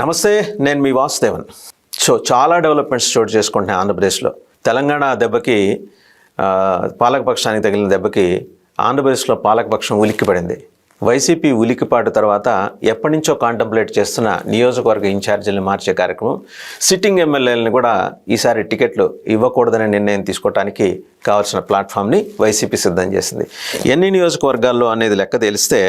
నమస్తే నేను మీ వాసుదేవన్. సో చాలా డెవలప్మెంట్స్ చోటు చేసుకుంటున్నాయి ఆంధ్రప్రదేశ్లో. తెలంగాణ దెబ్బకి పాలకపక్షానికి తగిలిన దెబ్బకి ఆంధ్రప్రదేశ్లో పాలకపక్షం ఉలిక్కిపడింది. వైసీపీ ఉలిక్కిపాటు తర్వాత ఎప్పటి నుంచో కాంటంప్లేట్ చేస్తున్న నియోజకవర్గ ఇన్ఛార్జీలను మార్చే కార్యక్రమం సిట్టింగ్ ఎమ్మెల్యేలను కూడా ఈసారి టికెట్లు ఇవ్వకూడదనే నిర్ణయం తీసుకోవడానికి కావాల్సిన ప్లాట్ఫామ్ని వైసీపీ సిద్ధం చేసింది. ఎన్ని నియోజకవర్గాల్లో అనేది లెక్క తెలిస్తే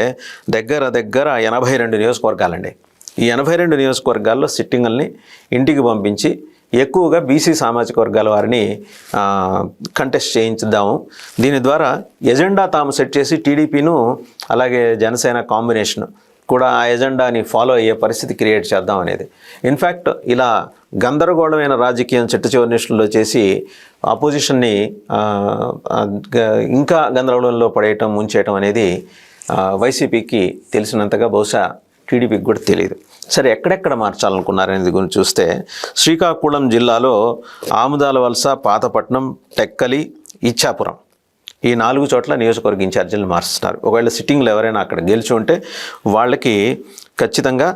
దగ్గర దగ్గర ఎనభై రెండు నియోజకవర్గాలండి. ఈ ఎనభై రెండు నియోజకవర్గాల్లో సిట్టింగుల్ని ఇంటికి పంపించి ఎక్కువగా బీసీ సామాజిక వర్గాల వారిని కంటెస్ట్ చేయించుద్దాము దీని ద్వారా ఎజెండా తాము సెట్ చేసి టీడీపీను అలాగే జనసేన కాంబినేషన్ కూడా ఆ ఎజెండాని ఫాలో అయ్యే పరిస్థితి క్రియేట్ చేద్దాం అనేది. ఇన్ఫ్యాక్ట్ ఇలా గందరగోళమైన రాజకీయం చిట్ట చివరి చేసి అపోజిషన్ని ఆ, ఇంకా గందరగోళంలో పడేయటం ముంచేయటం అనేది వైసీపీకి తెలిసినంతగా బహుశా టీడీపీకి కూడా తెలియదు సరే ఎక్కడెక్కడ మార్చాలనుకున్నారనేది గురించి చూస్తే శ్రీకాకుళం జిల్లాలో ఆముదాల వలస పాతపట్నం టెక్కలి ఇచ్చాపురం ఈ నాలుగు చోట్ల నియోజకవర్గ ఇన్ఛార్జీలు మారుస్తున్నారు. ఒకవేళ సిట్టింగ్లు ఎవరైనా అక్కడ గెలిచి ఉంటే వాళ్ళకి ఖచ్చితంగా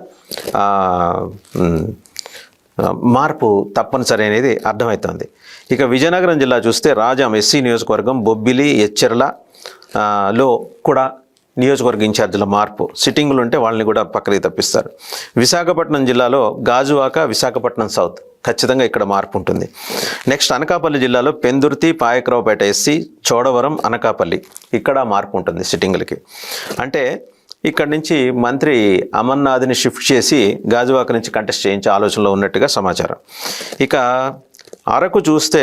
మార్పు తప్పనిసరి అనేది అర్థమవుతుంది. ఇక విజయనగరం జిల్లా చూస్తే రాజాం ఎస్సీ నియోజకవర్గం బొబ్బిలి ఎచ్చెర్ల లో కూడా నియోజకవర్గ ఇన్ఛార్జీల మార్పు సిట్టింగులు ఉంటే వాళ్ళని కూడా పక్కకి తప్పిస్తారు. విశాఖపట్నం జిల్లాలో గాజువాక విశాఖపట్నం సౌత్ ఖచ్చితంగా ఇక్కడ మార్పు ఉంటుంది. నెక్స్ట్ అనకాపల్లి జిల్లాలో పెందుర్తి పాయకరావుపేట ఎస్సీ చోడవరం అనకాపల్లి ఇక్కడ మార్పు ఉంటుంది సిట్టింగులకి. అంటే ఇక్కడి నుంచి మంత్రి అమర్నాథ్ని షిఫ్ట్ చేసి గాజువాక నుంచి కంటెస్ట్ చేయించే ఆలోచనలో ఉన్నట్టుగా సమాచారం. ఇక అరకు చూస్తే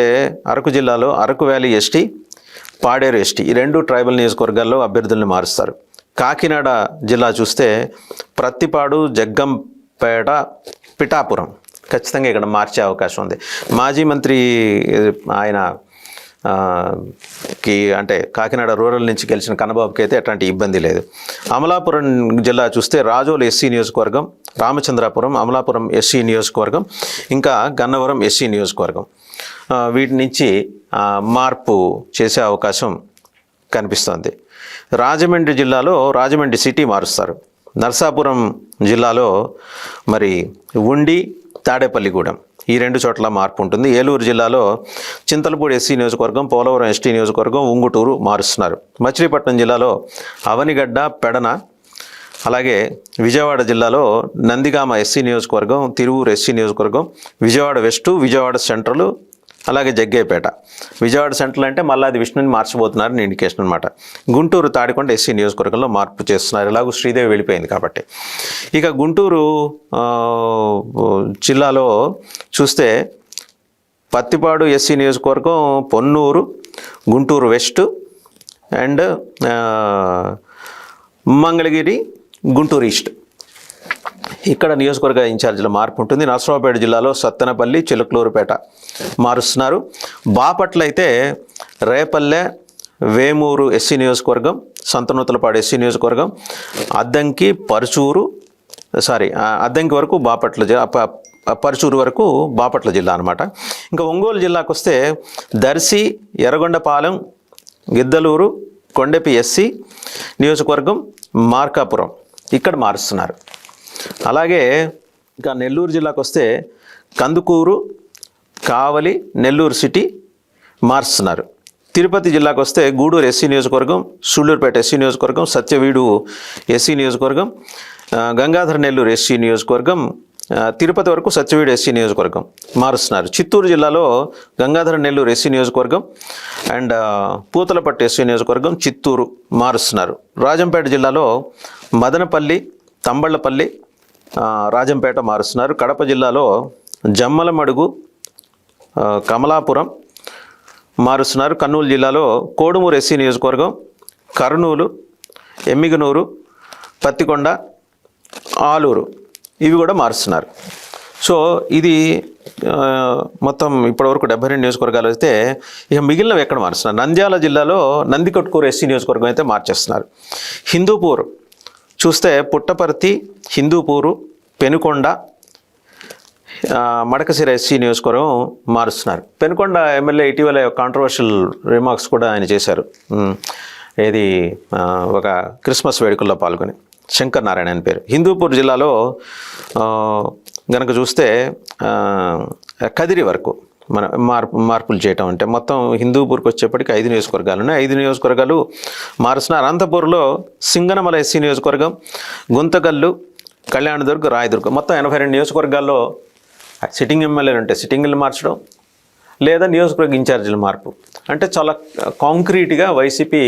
అరకు జిల్లాలో Araku valley ST Paderu ST. ఈ రెండు ట్రైబల్ నియోజకవర్గాల్లో అభ్యర్థుల్ని మారుస్తారు. కాకినాడ జిల్లా చూస్తే ప్రత్తిపాడు జగ్గంపేట పిఠాపురం ఖచ్చితంగా ఇక్కడ మార్చే అవకాశం ఉంది. మాజీ మంత్రి ఆయన కి అంటే కాకినాడ రూరల్ నుంచి గెలిచిన కన్నబాబుకి అయితే ఎట్లాంటి ఇబ్బంది లేదు. అమలాపురం జిల్లా చూస్తే రాజోలు ఎస్సీ నియోజకవర్గం రామచంద్రాపురం అమలాపురం ఎస్సీ నియోజకవర్గం ఇంకా గన్నవరం ఎస్సీ నియోజకవర్గం. వీటి నుంచి మార్పు చేసే అవకాశం కనిపిస్తోంది. రాజమండ్రి జిల్లాలో రాజమండ్రి సిటీ మారుస్తారు. నర్సాపురం జిల్లాలో మరి ఉండి తాడేపల్లిగూడెం ఈ రెండు చోట్ల మార్పు ఉంటుంది. ఏలూరు జిల్లాలో చింతలపూడి ఎస్సీ నియోజకవర్గం పోలవరం ఎస్టీ నియోజకవర్గం ఉంగుటూరు మారుస్తున్నారు. మచిలీపట్నం జిల్లాలో అవనిగడ్డ పెడన అలాగే విజయవాడ జిల్లాలో నందిగామ ఎస్సీ నియోజకవర్గం తిరువూరు ఎస్సీ నియోజకవర్గం విజయవాడ వెస్టు విజయవాడ సెంట్రల్ అలాగే జగ్గయ్యపేట విజయవాడ సెంట్రల్ అంటే మళ్ళీ అది విష్ణుని మార్చబోతున్నారని ఇండికేషన్ అనమాట గుంటూరు తాడికొండ ఎస్సీ నియోజకవర్గంలో మార్పు చేస్తున్నారు. ఎలాగో శ్రీదేవి వెళ్ళిపోయింది కాబట్టి. ఇక గుంటూరు జిల్లాలో చూస్తే పత్తిపాడు ఎస్సీ నియోజకవర్గం Ponnur Guntur west and Mangalagiri Guntur east. ఇక్కడ నియోజకవర్గ ఇన్ఛార్జీల మార్పు ఉంటుంది. నరసరావుపేట జిల్లాలో సత్తెనపల్లి చిలుకలూరుపేట మారుస్తున్నారు. బాపట్ల అయితే రేపల్లె వేమూరు ఎస్సీ నియోజకవర్గం సంతనూతలపాడు ఎస్సీ నియోజకవర్గం అద్దంకి పరుచూరు సారీ ఆ, అద్దంకి వరకు బాపట్ల జిల్లా పరుచూరు వరకు బాపట్ల జిల్లా అనమాట ఇంకా ఒంగోలు జిల్లాకు వస్తే దర్శి ఎర్రగొండపాలెం గిద్దలూరు కొండెపి ఎస్సీ నియోజకవర్గం మార్కాపురం ఇక్కడ మారుస్తున్నారు. అలాగే ఇంకా నెల్లూరు జిల్లాకు వస్తే కందుకూరు కావలి నెల్లూరు సిటీ మారుస్తున్నారు తిరుపతి జిల్లాకు వస్తే గూడూరు ఎస్సీ నియోజకవర్గం సూళ్ళూరుపేట ఎస్సీ నియోజకవర్గం సత్యవీడు ఎస్సీ నియోజకవర్గం గంగాధర నెల్లూరు ఎస్సీ నియోజకవర్గం తిరుపతి వరకు సత్యవీడు ఎస్సీ నియోజకవర్గం మారుస్తున్నారు. చిత్తూరు జిల్లాలో గంగాధర నెల్లూరు ఎస్సీ నియోజకవర్గం అండ్ పూతలపట్టు ఎస్సీ నియోజకవర్గం చిత్తూరు మారుస్తున్నారు. రాజంపేట జిల్లాలో మదనపల్లి తంబళ్ళపల్లి రాజంపేట మారుస్తున్నారు. కడప జిల్లాలో జమ్మలమడుగు కమలాపురం మారుస్తున్నారు. కర్నూలు జిల్లాలో కోడుమూరు ఎస్సీ నియోజకవర్గం కర్నూలు ఎమ్మిగనూరు పత్తికొండ ఆలూరు ఇవి కూడా మారుస్తున్నారు. సో ఇది మొత్తం ఇప్పటివరకు డెబ్బై రెండు నియోజకవర్గాలు అయితే ఇక మిగిలినవి ఎక్కడ మారుస్తున్నారు? నంద్యాల జిల్లాలో నందికొట్కూరు ఎస్సీ నియోజకవర్గం అయితే మార్చేస్తున్నారు. హిందూపూర్ చూస్తే పుట్టపర్తి హిందూపూరు పెనుకొండ మడకసిర ఎస్సీ నియోజకవర్గం మారుస్తున్నారు. పెనుకొండ ఎమ్మెల్యే ఇటీవల కాంట్రవర్షియల్ రిమార్క్స్ కూడా ఆయన చేశారు. ఏది ఒక క్రిస్మస్ వేడుకల్లో పాల్గొని. శంకర్ నారాయణ అని పేరు. హిందూపూర్ జిల్లాలో గనక చూస్తే కదిరి వరకు మన మార్పు మార్పులు చేయటం అంటే మొత్తం హిందూపూర్కి వచ్చేప్పటికి ఐదు నియోజకవర్గాలు ఉన్నాయి. ఐదు నియోజకవర్గాలు మారుస్తున్నారు. అనంతపూర్లో సింగనమల ఎస్సీ నియోజకవర్గం గుంతకల్లు కళ్యాణదుర్గ్ రాయదుర్గ్. మొత్తం ఎనభై రెండు నియోజకవర్గాల్లో సిట్టింగ్ ఎమ్మెల్యేలు ఉంటాయి సిట్టింగ్లు మార్చడం లేదా నియోజకవర్గ ఇన్ఛార్జీల మార్పు. అంటే చాలా కాంక్రీట్గా వైసీపీ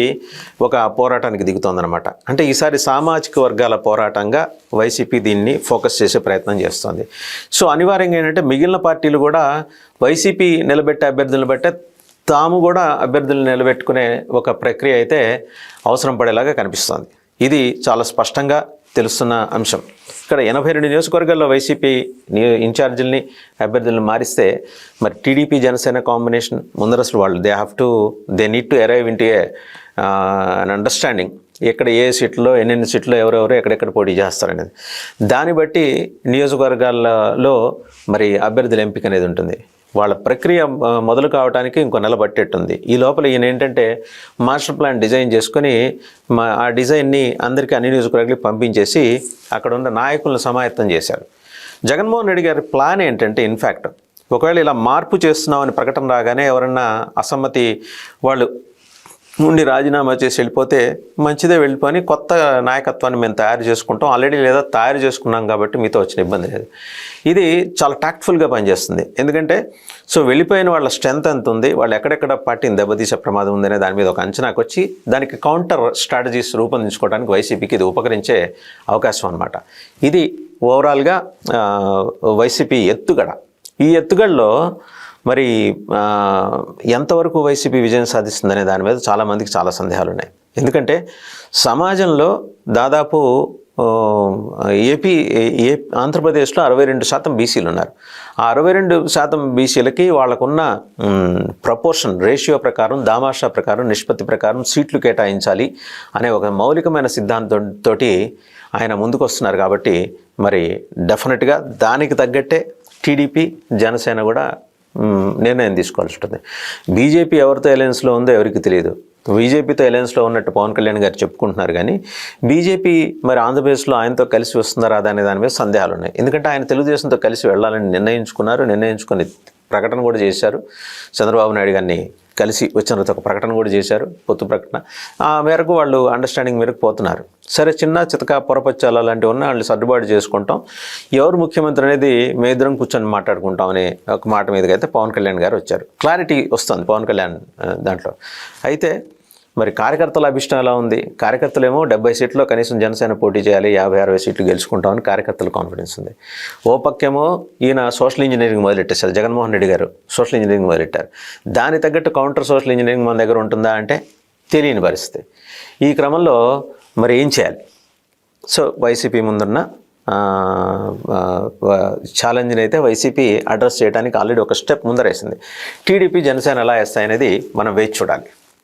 ఒక పోరాటానికి దిగుతోందనమాట అంటే ఈసారి సామాజిక వర్గాల పోరాటంగా వైసీపీ దీన్ని ఫోకస్ చేసే ప్రయత్నం చేస్తుంది. సో అనివార్యంగా ఏంటంటే మిగిలిన పార్టీలు కూడా వైసీపీ నిలబెట్టే అభ్యర్థులను బట్టే తాము కూడా అభ్యర్థులను నిలబెట్టుకునే ఒక ప్రక్రియ అయితే అవసరం పడేలాగా కనిపిస్తుంది. ఇది చాలా స్పష్టంగా తెలుస్తున్న అంశం. ఇక్కడ ఎనభై రెండు నియోజకవర్గాల్లో వైసీపీ నియో ఇన్ఛార్జీలని అభ్యర్థులను మారిస్తే మరి టీడీపీ జనసేన కాంబినేషన్ ముందర అసలు వాళ్ళు. They have to they need to arrive into an understanding ఎక్కడ ఏ సీట్లో ఎన్నెన్ని సీట్లో ఎవరెవరు ఎక్కడెక్కడ పోటీ చేస్తారనేది. దాన్ని బట్టి నియోజకవర్గాలలో మరి అభ్యర్థుల ఎంపిక అనేది ఉంటుంది. వాళ్ళ ప్రక్రియ మొదలు కావడానికి ఇంకో నెల పట్టేట్టుంది. ఈ లోపల ఈయన ఏంటంటే మాస్టర్ ప్లాన్ డిజైన్ చేసుకొని మా ఆ డిజైన్ని అందరికీ అన్ని నియోజకవర్గాలకు పంపించేసి అక్కడ ఉన్న నాయకులను సమాయత్తం చేశారు. జగన్మోహన్ రెడ్డి గారి ప్లాన్ ఏంటంటే ఇన్ఫ్యాక్ట్ ఒకవేళ ఇలా మార్పు చేస్తున్నామని ప్రకటన రాగానే ఎవరన్నా అసమ్మతి వాళ్ళు నుండి రాజీనామా చేసి వెళ్ళిపోతే మంచిదే వెళ్ళిపోయి కొత్త నాయకత్వాన్ని మేము తయారు చేసుకుంటాం. ఆల్రెడీ లేదా తయారు చేసుకున్నాం కాబట్టి మీతో వచ్చిన ఇబ్బంది లేదు. ఇది చాలా టాక్ట్ఫుల్గా పనిచేస్తుంది. ఎందుకంటే సో వెళ్ళిపోయిన వాళ్ళ స్ట్రెంత్ ఎంత ఉంది వాళ్ళు ఎక్కడెక్కడ పార్టీని దెబ్బతీసే ప్రమాదం ఉందనే దాని మీద ఒక అంచనాకు వచ్చి దానికి కౌంటర్ స్ట్రాటజీస్ రూపొందించుకోవడానికి వైసీపీకి ఇది ఉపకరించే అవకాశం అనమాట ఇది ఓవరాల్గా వైసీపీ ఎత్తుగడ. ఈ ఎత్తుగడలో మరి ఎంతవరకు వైసీపీ విజయం సాధిస్తుందనే దాని మీద చాలామందికి చాలా సందేహాలు ఉన్నాయి ఎందుకంటే సమాజంలో దాదాపు ఏపీ ఏ ఆంధ్రప్రదేశ్లో అరవై రెండు శాతం బీసీలు ఉన్నారు. ఆ అరవై రెండు శాతం బీసీలకి వాళ్ళకున్న ప్రపోర్షన్ రేషియో ప్రకారం దామాషా ప్రకారం నిష్పత్తి ప్రకారం సీట్లు కేటాయించాలి అనే ఒక మౌలికమైన సిద్ధాంతంతో ఆయన ముందుకు వస్తున్నారు కాబట్టి మరి డెఫినెట్గా దానికి తగ్గట్టే టీడీపీ జనసేన కూడా నిర్ణయం తీసుకోవాల్సి ఉంటుంది. బీజేపీ ఎవరితో అలయన్స్లో ఉందో ఎవరికి తెలియదు. బీజేపీతో అలయన్స్లో ఉన్నట్టు పవన్ కళ్యాణ్ గారు చెప్పుకుంటున్నారు కానీ బీజేపీ మరి ఆంధ్రప్రదేశ్లో ఆయనతో కలిసి వస్తున్నారా రాదా అనే దాని మీద సందేహాలు ఉన్నాయి ఎందుకంటే ఆయన తెలుగుదేశంతో కలిసి వెళ్ళాలని నిర్ణయించుకున్నారు నిర్ణయించుకొని ప్రకటన కూడా చేశారు. చంద్రబాబు నాయుడు గారిని కలిసి వచ్చిన ఒక ప్రకటన కూడా చేశారు పొత్తు ప్రకటన. ఆ మేరకు వాళ్ళు అండర్స్టాండింగ్ మేరకు పోతున్నారు. సరే చిన్న చితక పొరపచ్చాల లాంటివి ఉన్న వాళ్ళు సర్దుబాటు చేసుకుంటాం. ఎవరు ముఖ్యమంత్రి అనేది మీ ఇద్దరం కూర్చొని మాట్లాడుకుంటాం అనే ఒక మాట మీదకి అయితే పవన్ కళ్యాణ్ గారు వచ్చారు. క్లారిటీ వస్తుంది పవన్ కళ్యాణ్ దాంట్లో. అయితే మరి కార్యకర్తల అభిష్టం ఎలా ఉంది? కార్యకర్తలేమో డెబ్బై సీట్లో కనీసం జనసేన పోటీ చేయాలి యాభై అరవై సీట్లు గెలుచుకుంటామని కార్యకర్తల కాన్ఫిడెన్స్ ఉంది. ఓ పక్కేమో ఈయన సోషల్ ఇంజనీరింగ్ మొదలెట్టేశారు జగన్మోహన్ రెడ్డి గారు సోషల్ ఇంజనీరింగ్ మొదలెట్టారు. దాని తగ్గట్టు కౌంటర్ సోషల్ ఇంజనీరింగ్ మన దగ్గర ఉంటుందా అంటే తెలియని పరిస్థితి. ఈ క్రమంలో మరి ఏం చేయాలి? సో వైసీపీ ముందున్న ఛాలెంజ్ని అయితే వైసీపీ అడ్రస్ చేయడానికి ఆల్రెడీ ఒక స్టెప్ ముందరేసింది. టీడీపీ జనసేన ఎలా వేస్తాయనేది మనం వేచి చూడాలి.